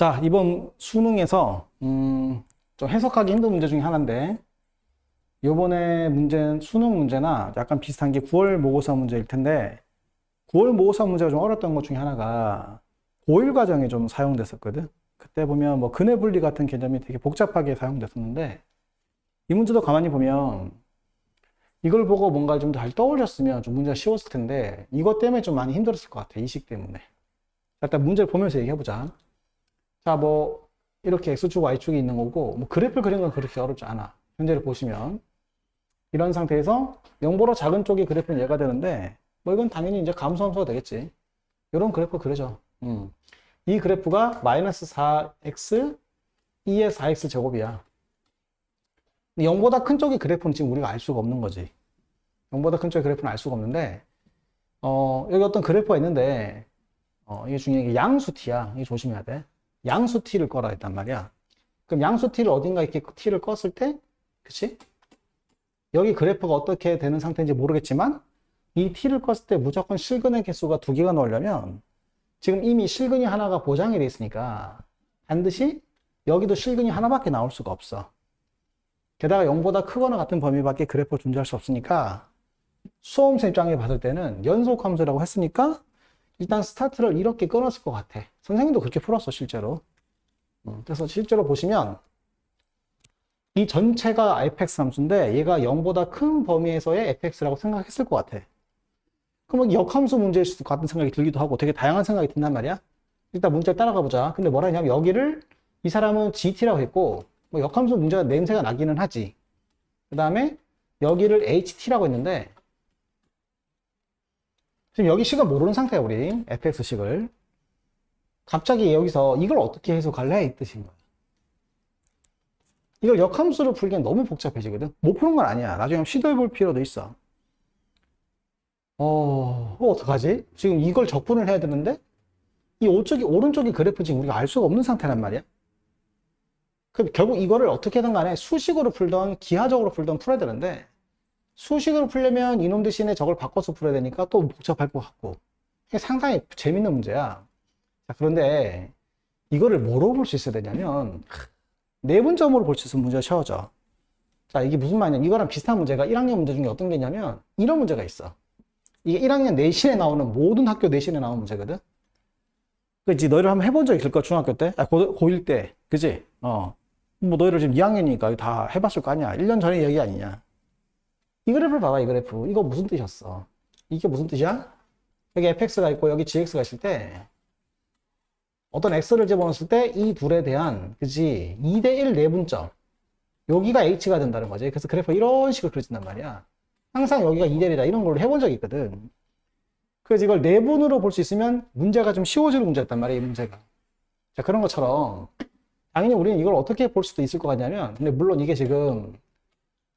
자, 이번 수능에서 음, 좀 해석하기 힘든 문제 중에 하나인데 요번에 문제는 수능 문제나 약간 비슷한 게 9월 모의고사 문제일 텐데 9월 모의고사 문제가 좀 어렵던 것 중에 하나가 고1 과정에 좀 사용됐었거든. 그때 보면 뭐 근해 분리 같은 개념이 되게 복잡하게 사용됐었는데 이 문제도 가만히 보면 이걸 보고 뭔가 좀 잘 떠올렸으면 좀 문제가 쉬웠을 텐데 이것 때문에 좀 많이 힘들었을 것 같아. 이식 때문에. 자, 일단 문제를 보면서 얘기해 보자. 자, 뭐, 이렇게 X축, Y축이 있는 거고, 뭐, 그래프를 그리는 건 그렇게 어렵지 않아. 현재를 보시면. 이런 상태에서 0보다 작은 쪽이 그래프는 얘가 되는데, 뭐, 이건 당연히 이제 감소함수가 되겠지. 이런 그래프 그려져. 음. 이 그래프가 마이너스 4x, 2의 4x 제곱이야. 0보다 큰 쪽의 그래프는 지금 우리가 알 수가 없는 거지. 0보다 큰 쪽의 그래프는 알 수가 없는데, 어, 여기 어떤 그래프가 있는데, 어, 이게 중요한 게 양수 t야. 이거 조심해야 돼. 양수 t를 꺼라 했단 말이야. 그럼 양수 t를 어딘가 이렇게 t를 껐을 때, 그치? 여기 그래프가 어떻게 되는 상태인지 모르겠지만, 이 t를 껐을 때 무조건 실근의 개수가 두 개가 나오려면, 지금 이미 실근이 하나가 보장이 돼 있으니까, 반드시 여기도 실근이 하나밖에 나올 수가 없어. 게다가 0보다 크거나 같은 범위밖에 그래프가 존재할 수 없으니까, 수험생 입장에 봤을 때는 연속 함수라고 했으니까, 일단 스타트를 이렇게 끊었을 것 같아. 선생님도 그렇게 풀었어, 실제로. 음, 그래서 실제로 보시면 이 전체가 fx 함수인데 얘가 0보다 큰 범위에서의 fx라고 생각했을 것 같아. 그럼 역함수 문제일 수도 같은 생각이 들기도 하고 되게 다양한 생각이 든단 말이야. 일단 문제를 따라가 보자. 근데 뭐라 했냐면 여기를 이 사람은 gt라고 했고 뭐 역함수 문제가 냄새가 나기는 하지. 그 다음에 여기를 ht라고 했는데 지금 여기 식을 모르는 상태야, 우리. fx식을. 갑자기 여기서 이걸 어떻게 해석할래? 이 뜻인 거야. 이걸 역함수를 풀기엔 너무 복잡해지거든. 못 푸는 건 아니야. 나중에 시도해 볼 필요도 있어. 어, 어, 어떡하지? 지금 이걸 적분을 해야 되는데, 이 오쪽이, 오른쪽이 그래프 지금 우리가 알 수가 없는 상태란 말이야. 그럼 결국 이거를 어떻게든 간에 수식으로 풀던, 기하적으로 풀던 풀어야 되는데, 수식으로 풀려면 이놈 대신에 저걸 바꿔서 풀어야 되니까 또 복잡할 것 같고. 상당히 재밌는 문제야. 자, 그런데 이거를 뭐로 볼 수 있어야 되냐면, 내분점으로 볼 수 있으면 문제가 쉬워져. 자, 이게 무슨 말이냐. 이거랑 비슷한 문제가 1학년 문제 중에 어떤 게 있냐면, 이런 문제가 있어. 이게 1학년 내신에 나오는, 모든 학교 내신에 나오는 문제거든. 그지 너희를 한번 해본 적 있을 거야, 중학교 때? 아, 고, 고1 때. 그지? 어. 뭐 너희를 지금 2학년이니까 다 해봤을 거 아니야. 1년 전에 얘기 아니냐. 이 그래프를 봐봐, 이 그래프. 이거 무슨 뜻이었어? 이게 무슨 뜻이야? 여기 fx가 있고 여기 gx가 있을 때 어떤 x를 집어넣었을 때 이 둘에 대한 그지 2대1 내분점 여기가 h가 된다는 거지. 그래서 그래프가 이런 식으로 그려진단 말이야. 항상 여기가 2대1이다 이런 걸로 해본 적이 있거든. 그래서 이걸 내분으로 볼 수 있으면 문제가 좀 쉬워지는 문제였단 말이야, 이 문제가. 자, 그런 것처럼 당연히 우리는 이걸 어떻게 볼 수도 있을 것 같냐면 근데 물론 이게 지금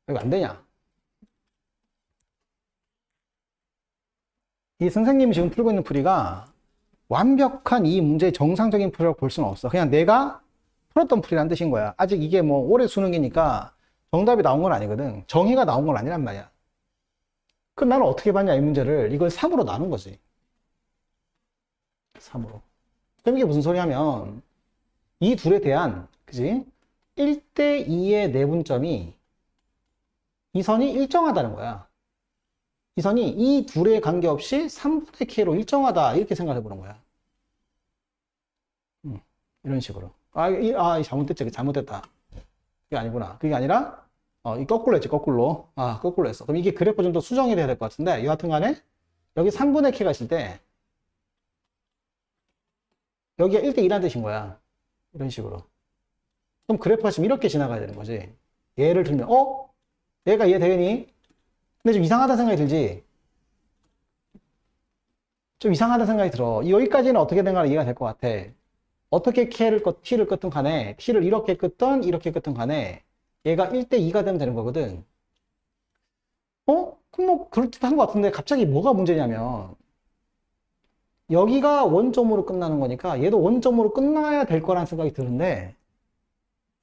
여기 안 되냐? 이 선생님이 지금 풀고 있는 풀이가 완벽한 이 문제의 정상적인 풀이라고 볼 수는 없어. 그냥 내가 풀었던 풀이란 뜻인 거야. 아직 이게 뭐 올해 수능이니까 정답이 나온 건 아니거든. 정의가 나온 건 아니란 말이야. 그럼 나는 어떻게 봤냐, 이 문제를. 이걸 3으로 나눈 거지. 3으로. 그럼 이게 무슨 소리냐면, 이 둘에 대한, 그지? 1대2의 내분점이 이 선이 일정하다는 거야. 이 선이 이 둘에 관계없이 3분의 k로 일정하다 이렇게 생각해 보는 거야. 음, 이런 식으로. 아, 이, 아, 이 잘못됐지, 잘못됐다. 그게 아니구나. 그게 아니라 어, 이 거꾸로 했지, 거꾸로. 아, 거꾸로 했어. 그럼 이게 그래프 좀 더 수정이 돼야 될 것 같은데 여하튼 간에 여기 3분의 k가 있을 때 여기가 1대1이라는 뜻인 거야. 이런 식으로. 그럼 그래프가 지금 이렇게 지나가야 되는 거지. 예를 들면, 어? 얘가 얘 되니? 근데 좀 이상하다 생각이 들지? 좀 이상하다 생각이 들어. 여기까지는 어떻게 된 간에 이해가 될 것 같아. 어떻게 K를, 껐- T를 껐든 간에, T를 이렇게 껐든, 이렇게 껐든 간에, 얘가 1대2가 되면 되는 거거든. 어? 그럼 뭐, 그럴듯한 것 같은데, 갑자기 뭐가 문제냐면, 여기가 원점으로 끝나는 거니까, 얘도 원점으로 끝나야 될 거라는 생각이 드는데,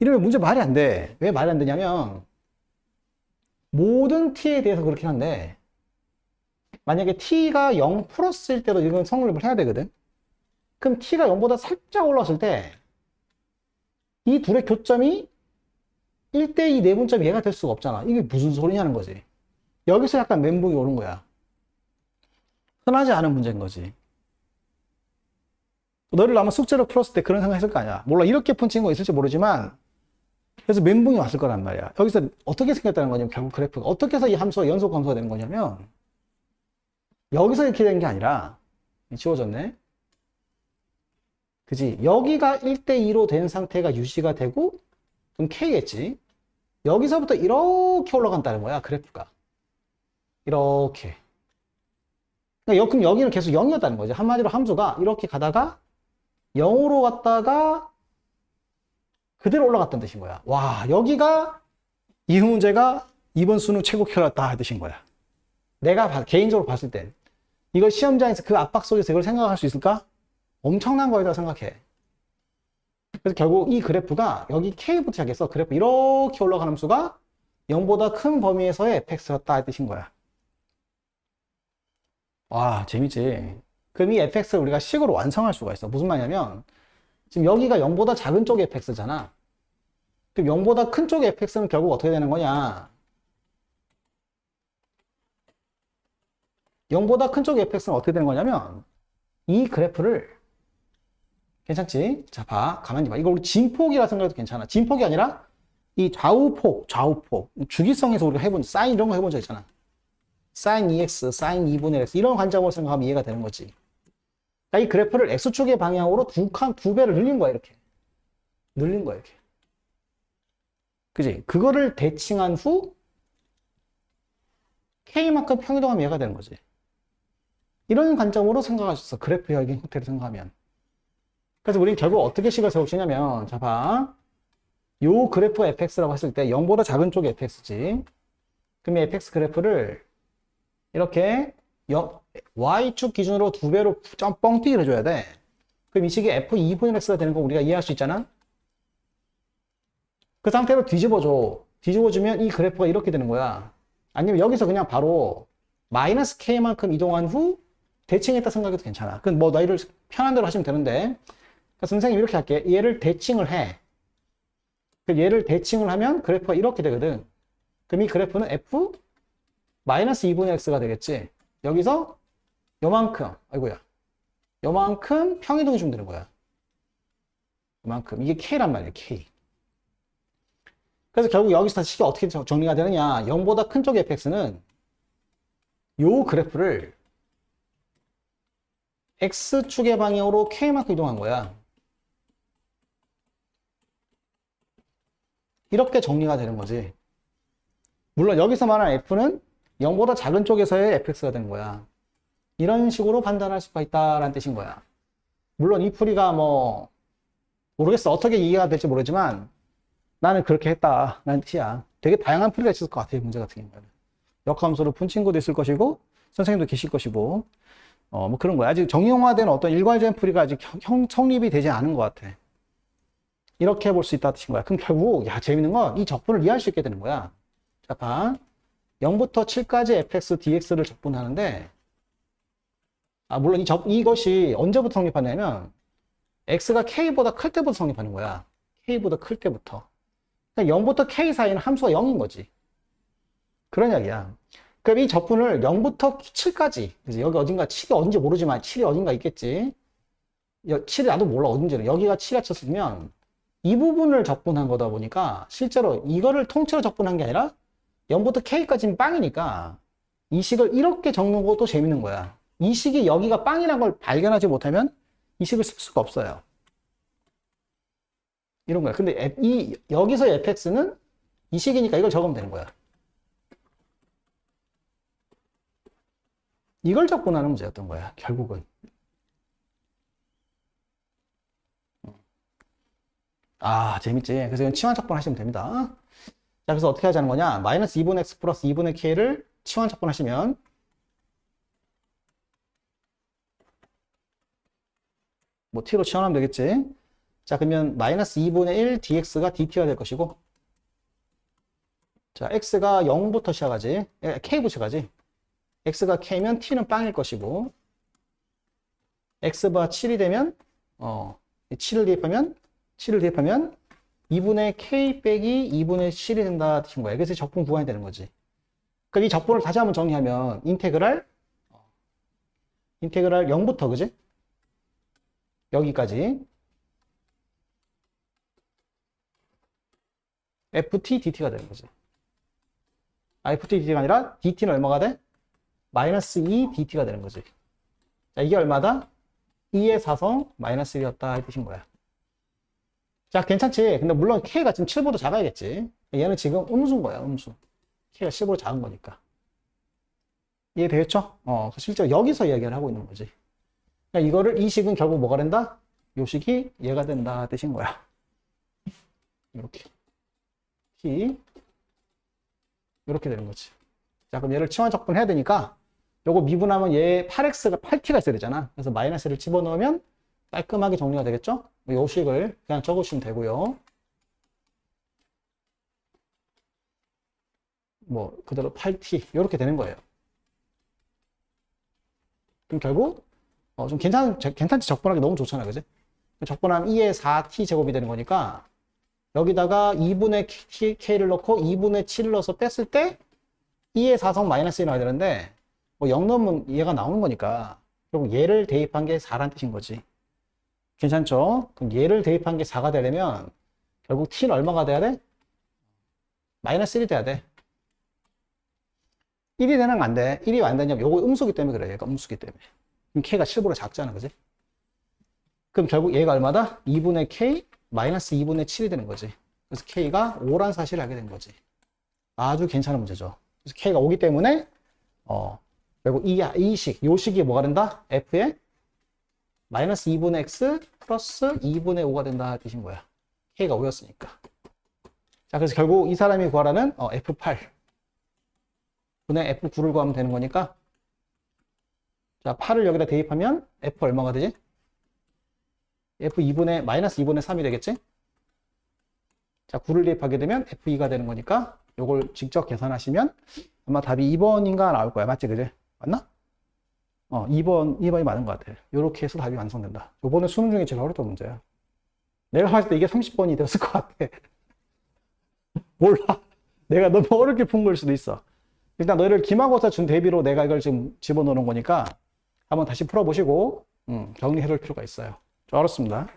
이러면 문제 말이 안 돼. 왜 말이 안 되냐면, 모든 t에 대해서 그렇긴 한데 만약에 t가 0 플러스일 때도 이건 성립을 해야 되거든 그럼 t가 0보다 살짝 올랐을 때 이 둘의 교점이 1대2 내분점이 얘가 될 수가 없잖아. 이게 무슨 소리냐는 거지. 여기서 약간 멘붕이 오는 거야. 흔하지 않은 문제인 거지. 너를 아마 숙제로 풀었을 때 그런 생각 했을 거 아니야. 몰라, 이렇게 푼 친구가 있을지 모르지만, 그래서 멘붕이 왔을 거란 말이야. 여기서 어떻게 생겼다는 거냐면, 결국 그래프가 어떻게 해서 이 함수가 연속 함수가 되는 거냐면, 여기서 이렇게 된 게 아니라, 지워졌네. 그지? 여기가 1대2로 된 상태가 유지가 되고, 그럼 K겠지? 여기서부터 이렇게 올라간다는 거야, 그래프가. 이렇게. 그러니까 여- 그럼 여기는 계속 0이었다는 거지. 한마디로 함수가 이렇게 가다가 0으로 갔다가 그대로 올라갔다는 뜻인 거야. 와, 여기가 이 문제가 이번 수능 최고 켜였다 뜻인 거야. 내가 봐- 개인적으로 봤을 땐 이걸 시험장에서 그 압박 속에서 이걸 생각할 수 있을까? 엄청난 거이다 생각해. 그래서 결국 이 그래프가 여기 K부터 시작해서 그래프 이렇게 올라가는 수가 0보다 큰 범위에서의 fx였다 뜻인 거야. 와, 재밌지? 그럼 이 fx를 우리가 식으로 완성할 수가 있어. 무슨 말이냐면, 지금 여기가 0보다 작은 쪽의 fx잖아. 그럼 0보다 큰 쪽의 fx는 결국 어떻게 되는 거냐? 0보다 큰 쪽의 fx는 어떻게 되는 거냐면, 이 그래프를, 괜찮지? 자, 봐. 가만히 봐. 우리 진폭이라 생각해도 괜찮아. 진폭이 아니라, 이 좌우폭, 좌우폭. 주기성에서 우리가 해본, 사인 이런 거 해본 적 있잖아. sin EX, sin 2분의 X 이런 관점으로 생각하면 이해가 되는 거지. 이 그래프를 X축의 방향으로 두 칸, 두 배를 늘린 거야, 이렇게. 늘린 거야, 이렇게. 그지? 그거를 대칭한 후 K만큼 평이동하면 얘가 되는 거지. 이런 관점으로 생각할 수 있어. 그래프 혈기 형태를 생각하면. 그래서 우리는 결국 어떻게 식을 있냐면, 자, 봐. 요 그래프 fx라고 했을 때 0보다 작은 쪽이 fx지. 그럼 이 fx 그래프를 이렇게 여- y축 기준으로 두 배로 점 뻥튀기를 해줘야 돼. 그럼 이 식이 f2분의 x가 되는 거 우리가 이해할 수 있잖아? 그 상태로 뒤집어줘. 뒤집어주면 이 그래프가 이렇게 되는 거야. 아니면 여기서 그냥 바로 마이너스 k만큼 이동한 후 대칭했다 생각해도 괜찮아. 그건 뭐 너희를 편한 대로 하시면 되는데. 그러니까 선생님 이렇게 할게. 얘를 대칭을 해. 그 얘를 대칭을 하면 그래프가 이렇게 되거든. 그럼 이 그래프는 f 마이너스 2분의 x가 되겠지. 여기서 요만큼, 아이고야. 요만큼 평이동이 좀 되는 거야. 요만큼. 이게 k란 말이야, k. 그래서 결국 여기서 다시 식이 어떻게 정- 정리가 되느냐. 0보다 큰 쪽 fx는 요 그래프를 x축의 방향으로 k만큼 이동한 거야. 이렇게 정리가 되는 거지. 물론 여기서 말하는 f는 0보다 작은 쪽에서의 fx가 되는 거야. 이런 식으로 판단할 수가 있다라는 뜻인 거야. 물론 이 풀이가 뭐 모르겠어. 어떻게 이해가 될지 모르지만 나는 그렇게 했다라는 뜻이야. 되게 다양한 풀이가 있을 것 같아. 문제 같은 경우는. 역함수로 푼 친구도 있을 것이고 선생님도 계실 것이고 어 뭐 그런 거야. 아직 정형화된 어떤 일괄적인 풀이가 아직 형, 형- 성립이 되지 않은 것 같아. 이렇게 볼 수 있다 뜻인 거야. 그럼 결국 야 재밌는 건 이 적분을 이해할 수 있게 되는 거야. 자, 봐. 0부터 7까지 fx, dx를 적분하는데, 아, 물론 이 적, 이것이 언제부터 성립하냐면, x가 k보다 클 때부터 성립하는 거야. k보다 클 때부터. 그러니까 0부터 k 사이는 함수가 0인 거지. 그런 이야기야. 그럼 이 적분을 0부터 7까지, 그래서 여기 어딘가 7이 어딘지 모르지만 7이 어딘가 있겠지. 7이 나도 몰라, 어딘지는. 여기가 7이 쳤으면, 이 부분을 적분한 거다 보니까, 실제로 이거를 통째로 적분한 게 아니라, 0부터 K까지는 빵이니까 이 식을 이렇게 적는 것도 재밌는 거야. 이 식이 여기가 빵이라는 걸 발견하지 못하면 이 식을 쓸 수가 없어요. 이런 거야. 근데 이 여기서 fx는 이 식이니까 이걸 적으면 되는 거야. 이걸 적분하는 문제였던 거야. 결국은. 아, 재밌지? 그래서 이건 치환 적분 하시면 됩니다. 자, 그래서 어떻게 하자는 거냐? 마이너스 2분의 x 플러스 2분의 k를 치환 적분하시면 뭐 t로 치환하면 되겠지? 자, 그러면 마이너스 2분의 1 dx가 dt가 될 것이고 자, x가 0부터 시작하지. 예, k부터 시작하지. x가 k면 t는 빵일 것이고 x가 7이 되면 어, 7을 대입하면 7을 대입하면 2분의 k 빼기 2분의 7이 된다 뜻인 거예요. 그래서 적분 구간이 되는 거지. 그럼 이 적분을 다시 한번 정리하면 인테그랄 인테그랄 0부터 그지? 여기까지 ft dt가 되는 거지. 아, ft dt가 아니라 dt는 얼마가 돼? 마이너스 2 dt가 되는 거지. 자, 이게 얼마다? 2의 사성 마이너스 1이었다 이 뜻인 거야. 자, 괜찮지? 근데 물론 k가 지금 7보다 작아야겠지. 얘는 지금 음수인 거야, 음수. k가 10보다 작은 거니까. 이해되겠죠? 어, 실제로 여기서 이야기를 하고 있는 거지. 그러니까 이거를, 이 식은 결국 뭐가 된다? 요 식이 얘가 된다 뜻인 거야. 이렇게. t. 이렇게 되는 거지. 자, 그럼 얘를 치환 적분해야 되니까 요거 미분하면 얘 8x가 8t가 있어야 되잖아. 그래서 마이너스를 집어넣으면 깔끔하게 정리가 되겠죠? 요 식을 그냥 적으시면 되고요. 뭐 그대로 8t 이렇게 되는 거예요. 그럼 결국 어, 좀 괜찮 괜찮지 적분하기 너무 좋잖아, 그지? 적분하면 2의 4t 제곱이 되는 거니까 여기다가 2분의 k, k를 넣고 2분의 7을 넣어서 뺐을 때 2의 4성 마이너스 1이 나와야 되는데 뭐 0 넣으면 얘가 나오는 거니까 결국 얘를 대입한 게 4란 뜻인 거지. 괜찮죠? 그럼 얘를 대입한 게 4가 되려면 결국 t는 얼마가 돼야 돼? 마이너스 1이 돼야 돼. 1이 되는 건 안 돼. 1이 안 되냐면 요거 음수기 때문에 그래. 얘가 음수기 때문에. 그럼 k가 7보다 작잖아. 그지? 그럼 결국 얘가 얼마다? 2분의 k 마이너스 2분의 7이 되는 거지. 그래서 k가 5란 사실을 알게 된 거지. 아주 괜찮은 문제죠. 그래서 k가 5기 때문에 어 결국 이, 이 식, 요 식이 뭐가 된다? f의 마이너스 2분의 x 플러스 2분의 5가 된다 뜻인 거야. k가 5였으니까. 자, 그래서 결국 이 사람이 구하라는 어, f8 분의 f9를 구하면 되는 거니까 자, 8을 여기다 대입하면 f 얼마가 되지? f2분의 마이너스 2분의 3이 되겠지? 자, 9를 대입하게 되면 f2가 되는 거니까 요걸 직접 계산하시면 아마 답이 2번인가 나올 거야. 맞지? 그지? 맞나? 어, 2번, 2번이 맞는 것 같아. 요렇게 해서 답이 완성된다. 요번에 수능 중에 제일 어려웠던 문제야. 내가 봤을 때 이게 30번이 되었을 것 같아. 몰라. 내가 너무 어렵게 푼 걸 수도 있어. 일단 너희를 기말고사 준 대비로 내가 이걸 지금 집어넣는 거니까 한번 다시 풀어보시고 음, 정리해 둘 필요가 있어요. 좀 어렵습니다.